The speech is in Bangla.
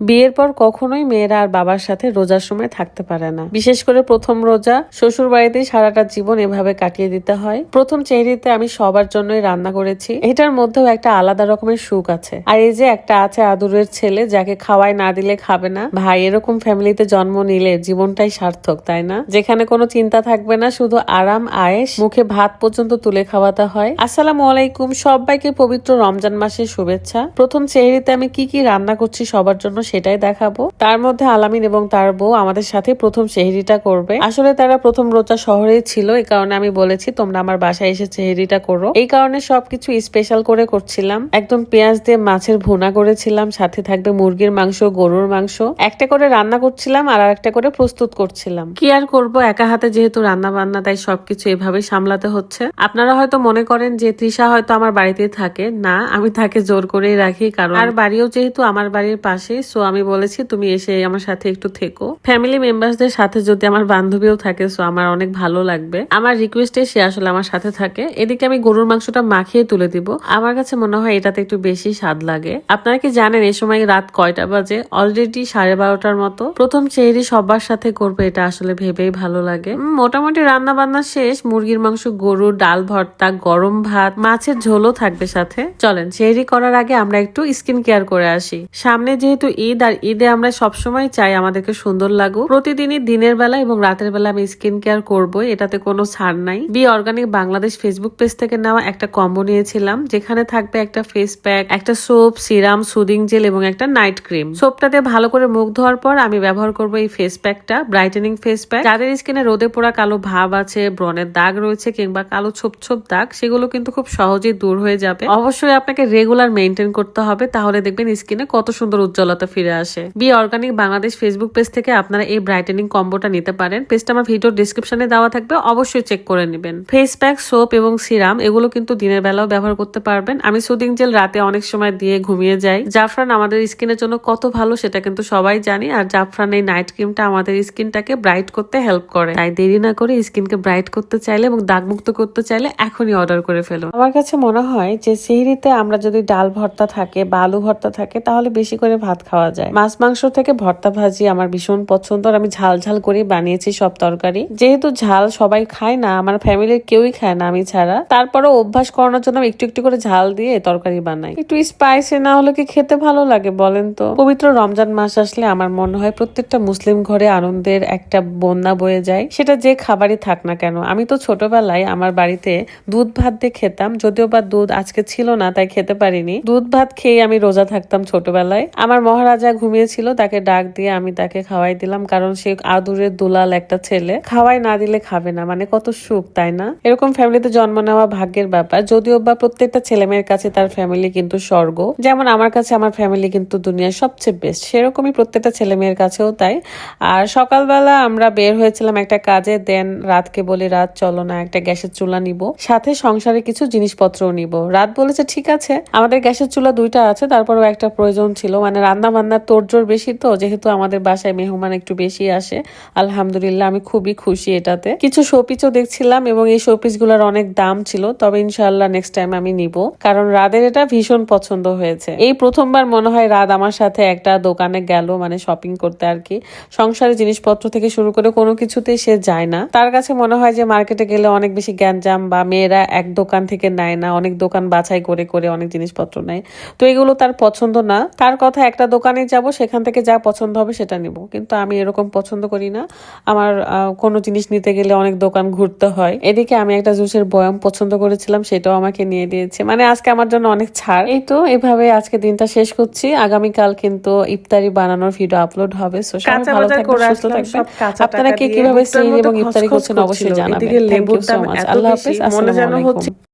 বিয়ের পর কখনোই মেয়েরা আর বাবার সাথে রোজার সময় থাকতে পারে না। বিশেষ করে প্রথম রোজা শ্বশুর বাড়িতেই সারাটা জীবন এভাবে কাটিয়ে দিতে হয়। প্রথম চেহারিতে আমি সবার জন্যই রান্না করেছি। এটার মধ্যেও একটা আলাদা রকমের সুখ আছে। আর এই যে একটা আছে আদুরের ছেলে, যাকে খাওয়াই না দিলে খাবে না। ভাই, এরকম ফ্যামিলিতে জন্ম নিলে জীবনটাই সার্থক, তাই না? যেখানে কোনো চিন্তা থাকবে না, শুধু আরাম আয়েস মুখে ভাত পর্যন্ত তুলে খাওয়াতে হয়। আসসালামু আলাইকুম, সবাইকে পবিত্র রমজান মাসের শুভেচ্ছা। প্রথম চেহারিতে আমি কি কি রান্না করছি সবার জন্য সেটাই দেখাবো। তার মধ্যে আলামিন এবং তার বউ আমাদের সাথে প্রথম চেহারিটা করবে। আসলে তারা প্রথম রোজা শহরেই ছিল, এই কারণে আমি বলেছি, তোমরা আমার বাসায় এসে চেহারিটা করো। এই কারণে সবকিছু স্পেশাল করে করছিলাম। একদম পেঁয়াজ দিয়ে মাছের ভুনা করেছিলাম, সাথে থাকবে মুরগির মাংস, গরুর মাংস। একটা করে রান্না করছিলাম আর একটা করে প্রস্তুত করছিলাম। কি আর করব? একা হাতে যেহেতু রান্না বান্না তাই সবকিছু এভাবেই সামলাতে হচ্ছে। আপনারা হয়তো মনে করেন যে তৃষা হয়তো আমার বাড়িতে থাকে। না, আমি তাকে জোর করেই রাখি, কারণ আর বাড়িও যেহেতু আমার বাড়ির পাশে সো আমি বলেছি, তুমি এসে আমার সাথে একটু থেকো। ফ্যামিলি মেম্বারসদের সাথে যদি আমার বান্ধবীও থাকে সো আমার অনেক ভালো লাগবে। আমার রিকোয়েস্টে সে আসলে আমার সাথে থাকে। এদিকে আমি গরুর মাংসটা মাখিয়ে তুলে দিব। আমার কাছে মনে হয় এটাতে একটু বেশি স্বাদ লাগে। আপনারা কি জানেন এই সময় রাত কয়টা বাজে? অলরেডি সাড়ে বারোটার মতো। প্রথম চেহারি সবার সাথে করবে, এটা আসলে ভেবেই ভালো লাগে। মোটামুটি রান্না বান্না শেষ। মুরগির মাংস, গরু, ডাল ভর্তা, গরম ভাত, মাছের ঝোলও থাকবে সাথে। চলেন চেহারি করার আগে আমরা একটু স্কিন কেয়ার করে আসি। সামনে যেহেতু ঈদ আর ঈদে আমরা সবসময় চাই আমাদেরকে সুন্দর লাগুক। প্রতিদিনই দিনের বেলা এবং রাতের বেলা আমি স্কিন কেয়ার করব এটাতে কোনো ছাড় নাই। B organic Bangladesh Facebook page থেকে নেওয়া একটা কম্বো নিয়েছিলাম, যেখানে থাকবে একটা ফেস প্যাক একটা সোপ সিরাম সুদিং জেল এবং একটা নাইট ক্রিম সোপটাতে ভালো করে মুখ ধোয়ার পর আমি ব্যবহার করব এই ফেস প্যাকটা ব্রাইটেনিং ফেস প্যাক যাদের স্কিনে রোদে পোড়া কালো ভাব আছে, ব্রণের দাগ রয়েছে কিংবা কালো ছোপ ছোপ দাগ, সেগুলো কিন্তু খুব সহজেই দূর হয়ে যাবে। অবশ্যই আপনাকে রেগুলার মেনটেন করতে হবে, তাহলে দেখবেন স্কিনে কত সুন্দর উজ্জ্বলতা ফিরে আসে। B organic Bangladesh Facebook page থেকে আপনারা এই ব্রাইটেনিং কম্বোটা নিতে পারেন। পেজটা আমার ভিডিও ডিসক্রিপশনে দেওয়া থাকবে, অবশ্যই চেক করে নেবেন। ফেস প্যাক সোপ এবং সিরাম এগুলো কিন্তু দিনের বেলাও ব্যবহার করতে পারবেন। আমি সুদিং জেল রাতে অনেক সময় দিয়ে ঘুমিয়ে যাই। জাফরান আমাদের স্কিনের জন্য কত ভালো সেটা কিন্তু সবাই জানি। আর জাফরান এই নাইট ক্রিমটা আমাদের স্কিনটাকে ব্রাইট করতে হেল্প করে। তাই দেরি না করে স্কিনকে ব্রাইট করতে চাইলে এবং দাগমুক্ত করতে চাইলে এখনই অর্ডার করে ফেলুন। আমার কাছে মনে হয় যে সিহরিতে আমরা যদি ডাল ভর্তা থাকে বা আলু ভর্তা থাকে, তাহলে বেশি করে ভাত খাওয়া যায়। মাছ, মাংস থেকে ভর্তা ভাজি আমার ভীষণ পছন্দ আর আমি ঝাল ঝাল করে বানিয়েছি সব তরকারি। যেহেতু ঝাল সবাই খায় না, আমার ফ্যামিলির কেউই খায় না আমি ছাড়া। তারপরে অভ্যাস করানোর জন্য একটু একটু করে ঝাল দিয়ে তরকারি বানাই। একটু স্পাইসি না হলে কি খেতে ভালো লাগে বলেন তো? পবিত্র রমজান মাস আসলে আমার মনে হয় প্রত্যেকটা মুসলিম ঘরে আনন্দের একটা বন্যা বয়ে যায়। সেটা যে খাবারই থাক না কেন, আমি তো ছোটবেলায় আমার বাড়িতে দুধ ভাত দিয়ে খেতাম, যদিও বা দুধ আজকে ছিল না, তাই খেতে পারিনি। দুধ ভাত খেয়ে আমি রোজা থাকতাম ছোটবেলায়। আমার মহারাজা ঘুমিয়েছিল, তাকে ডাক দিয়ে আমি তাকে খাওয়াই দিলাম, কারণ সে আদুরের দুলাল একটা ছেলে। খাওয়াই না দিলে খাবে না মানে কত সুখ, তাই না? এরকম ফ্যামিলিতে জন্ম নেওয়া ভাগ্যের ব্যাপার। যদিও বা প্রত্যেকটা ছেলে মেয়ের কাছে তার ফ্যামিলি কিন্তু স্বর্গ। যেমন আমার কাছে আমার ফ্যামিলি কিন্তু দুনিয়ার সবচেয়ে বেস্ট সেরকমই প্রত্যেকটা ছেলে মেয়ের কাছেও তাই। আর সকালবেলা আমরা বের হয়েছিলাম একটা কাজে দেন রাতকে বলি, রাত, চলো না, একটা গ্যাসের চুলা নিব। সাথে সংসারে কিছু জিনিসপত্রও নিব। রাত বলেছে, ঠিক আছে। আমাদের গ্যাসের চুলা দুইটা আছে, তারপরেও একটা প্রয়োজন ছিল মানে রান্না বান্নার তোড়জোড় বেশি তো? যেহেতু আমাদের বাসায় মেহমান একটু বেশি আসে। আলহামদুলিল্লাহ, আমি খুবই খুশি এটাতে। কিছু শোপিসও দেখছিলাম এবং এই শোপিসগুলার অনেক দাম ছিল। তবে ইনশাল্লাহ নেক্সট টাইম আমি নিব। কারণ রাদের এটা ভীষণ পছন্দ হয়েছে। এই প্রথমবার মনে হয় রাত আমার সাথে একটা দোকানে গেল মানে শপিং করতে আর কি। সংসারের জিনিসপত্র থেকে শুরু করে কোনো কিছুতেই সে যায় না। তার কাছে মনে হয় যে মার্কেটে গেলে অনেক বেশি গ্যাঞ্জাম বা মেয়েরা এক দোকান থেকে নেয় না, অনেক দোকান বাছাই করে করে অনেক জিনিসপত্র নেয়। তো এগুলো তার পছন্দ না। তার কথা একটা দোকানে যাব সেখান থেকে যা পছন্দ হবে সেটা নিব। কিন্তু আমি এরকম পছন্দ করি না। আমার কোনো জিনিস নিতে গেলে অনেক দোকান ঘুরতে হয়। এদিকে আমি একটা জুসের বয়াম পছন্দ করেছিলাম সেটাও আমাকে নিয়ে দিয়েছে। মানে আজকে আমার জন্য অনেক ছাড়। এই তো এভাবে আজকে দিনটা শেষ করছি। আগামীকাল কিন্তু ইফতারি বানানোর ভিডিও আপলোড হবে। So, সবাই ভালো থাকবেন সুস্থ থাকবেন। আপনারা কে কীভাবে এবং ইফতারি করছেন অবশ্যই। জানাবেন। Thank you so much Allah হাফেজ। আসসালামু হচ্ছে আলাইকুম